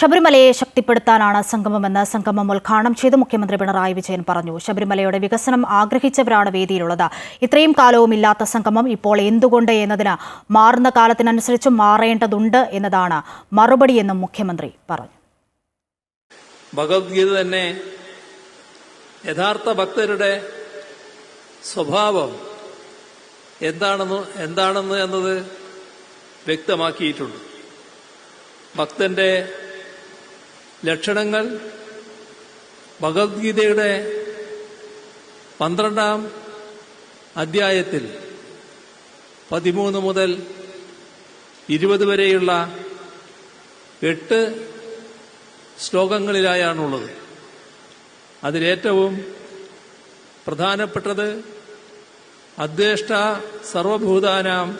ശബരിമലയെ ശക്തിപ്പെടുത്താനാണ് സംഗമമെന്ന് സംഗമം ഉദ്ഘാടനം ചെയ്ത് മുഖ്യമന്ത്രി പിണറായി വിജയൻ പറഞ്ഞു. ശബരിമലയുടെ വികസനം ആഗ്രഹിച്ചവരാണ് വേദിയിലുള്ളത്. ഇത്രയും കാലവും ഇല്ലാത്ത സംഗമം ഇപ്പോൾ എന്തുകൊണ്ട് എന്നതിന് മാറുന്ന കാലത്തിനനുസരിച്ച് മാറേണ്ടതുണ്ട് എന്നതാണ് മറുപടിയെന്നും മുഖ്യമന്ത്രി പറഞ്ഞു. ഭഗവത്ഗീത തന്നെ യഥാർത്ഥ ഭക്തരുടെ സ്വഭാവം എന്താണെന്ന് എന്താണെന്ന് എന്നത് വ്യക്തമാക്കിയിട്ടുണ്ട്. ഭക്തന്റെ ലക്ഷണങ്ങൾ ഭഗവത്ഗീതയുടെ പന്ത്രണ്ടാം അധ്യായത്തിൽ പതിമൂന്ന് മുതൽ ഇരുപത് വരെയുള്ള എട്ട് ശ്ലോകങ്ങളിലായാണുള്ളത്. അതിലേറ്റവും പ്രധാനപ്പെട്ടത് അദ്വേഷ്ട സർവഭൂതാനാം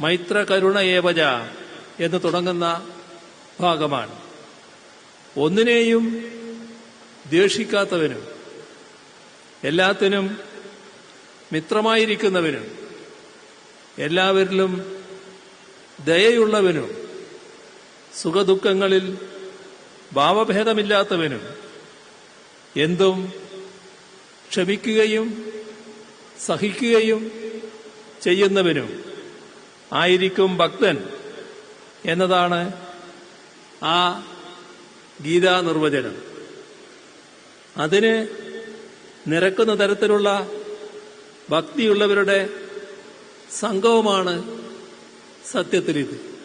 മൈത്രകരുണ ഏവജ എന്ന് തുടങ്ങുന്ന ഭാഗമാണ്. ഒന്നിനെയും ദേഷിക്കാത്തവനും എല്ലാത്തിനും മിത്രമായിരിക്കുന്നവനും എല്ലാവരിലും ദയയുള്ളവനും സുഖദുഃഖങ്ങളിൽ ഭാവഭേദമില്ലാത്തവനും എന്തും ക്ഷമിക്കുകയും സഹിക്കുകയും ചെയ്യുന്നവനും ആയിരിക്കും ഭക്തൻ എന്നതാണ് ആ ഗീതാ നിർവചനം അതിന് നിരക്കുന്ന തരത്തിലുള്ള ഭക്തിയുള്ളവരുടെ സംഘവുമാണ് സത്യത്തിൽ ഇത്